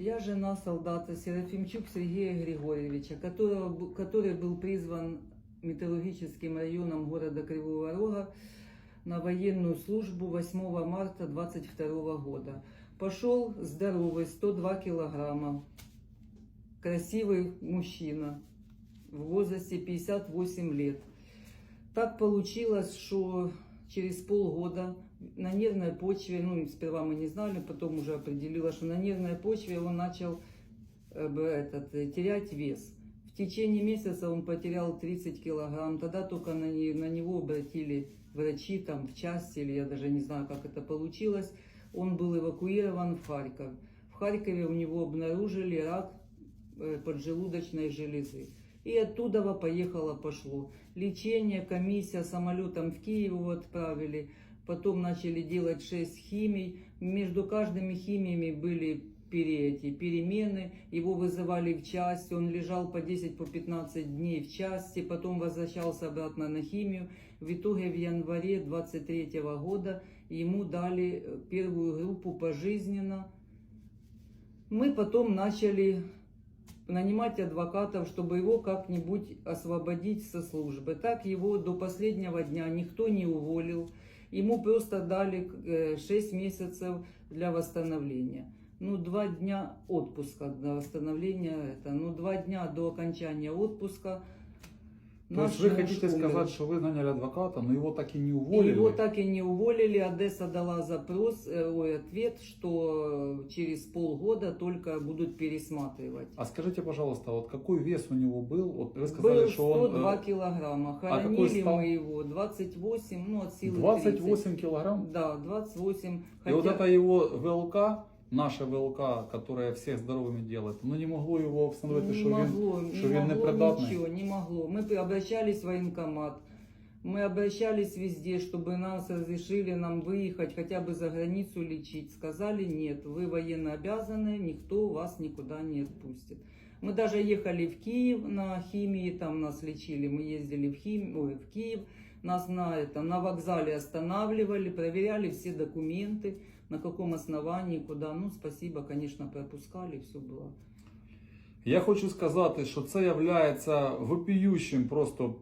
Я жена солдата Серафимчук Сергея Григорьевича, которого, бу- который был призван металлургическим районом города Кривого Рога на военную службу 8 марта 22 года. Пошел здоровый, 102 килограмма, красивый мужчина в возрасте 58 лет. Так получилось, что через полгода на нервной почве, ну, сперва мы не знали, потом уже определила, что на нервной почве он начал э, б- этот, э, терять вес. В течение месяца он потерял 30 килограмм. Тогда только на, не- на него обратили врачи там в части, или я даже не знаю, как это получилось. Он был эвакуирован в Харьков. В Харькове у него обнаружили рак э, поджелудочной железы. И оттуда поехало пошло. Лечение, комиссия самолетом в Киев его отправили. Потом начали делать 6 химий. Между каждыми химиями были эти перемены. Его вызывали в часть. Он лежал по 10 по 15 дней в части. Потом возвращался обратно на химию. В итоге в январе 23 года ему дали э, первую группу пожизненно. Мы потом начали нанимать адвокатов, чтобы его как-нибудь освободить со службы. Так его до последнего дня никто не уволил. Ему просто дали 6 месяцев для восстановления. Ну, два дня отпуска для восстановления. Это, ну, два дня до окончания отпуска. То есть вы хотите умер. сказать, что вы наняли адвоката, но его так и не И уволили? Его так и не уволили. Одесса дала запрос, э, ой, ответ, что через полгода только будут пересматривать. А скажите, пожалуйста, вот какой вес у него был? Вот вы сказали, Был что он 102 э, килограмма. какой Хоронили стал? мы его 28, ну от силы 28 30. килограмм? Да, 28. И Хотя вот это его ВЛК, наша ВЛК, которая всех здоровыми делает, ну не могло его встановити, не що він могло, що не він могло непридатний? ничего, не могло. Мы при- обращались в военкомат. Мы обращались везде, чтобы нас разрешили нам выехать, хотя бы за границу лечить. Сказали, нет, вы военно обязаны, никто вас никуда не отпустит. Мы даже ехали в Киев на химии, там нас лечили. Мы ездили в, хим... Ой, в Киев, нас на, это, на вокзале останавливали, проверяли все документы, на каком основании, куда. Ну, спасибо, конечно, пропускали, все было. Я хочу сказати, що це являється вопіющим, просто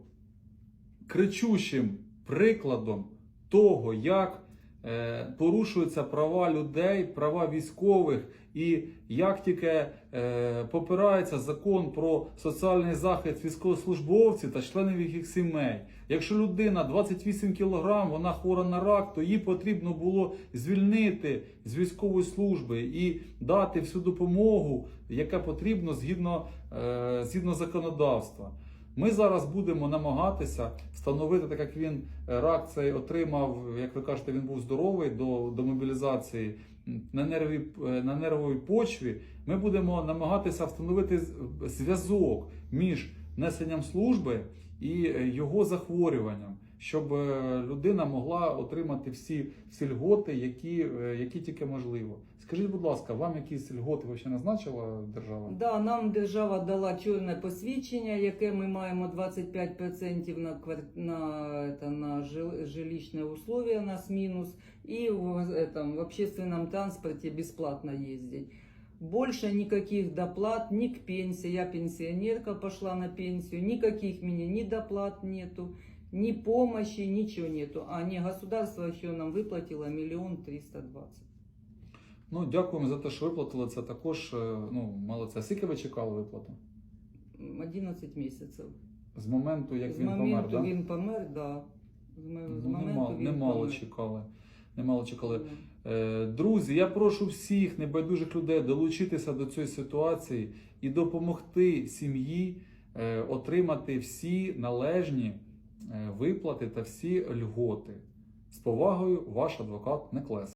кричущим прикладом того, як е, порушуються права людей, права військових, і як тільки е, попирається закон про соціальний захист військовослужбовців та членів їх сімей. Якщо людина 28 кг, вона хвора на рак, то їй потрібно було звільнити з військової служби і дати всю допомогу, яка потрібно згідно, е, згідно законодавства. Ми зараз будемо намагатися встановити, так як він е, рак цей отримав, як ви кажете, він був здоровий до, до мобілізації на, нерві, е, на нервовій почві. Ми будемо намагатися встановити зв'язок між несенням служби і е, його захворюванням, щоб е, людина могла отримати всі, всі льготи, які, е, які тільки можливо. Скажіть, будь ласка, вам якісь льготи взагалі назначила держава? Да, нам держава дала чорне посвідчення, яке ми маємо 25% на, квар... на, это, на жил- жилищне условия, нас мінус, і в, этом, в общественном транспорте бесплатно ездить. Больше никаких доплат, ни к пенсии, я пенсионерка, пошла на пенсию, никаких мне ни доплат нету, ни помощи, ничего нету. А не государство еще нам выплатило миллион триста двадцать. Ну, дякуємо за те, що виплатили це також. е, Ну, молодце. Скільки ви чекали виплату? 11 місяців. З моменту, як з він моменту помер, да? він помер, да. З, Ну, моменту немало, він немало помер. чекали. Немало чекали. Е, Друзі, я прошу всіх небайдужих людей долучитися до цієї ситуації і допомогти сім'ї е, отримати всі належні е, виплати та всі льготи. З повагою, ваш адвокат Неклес.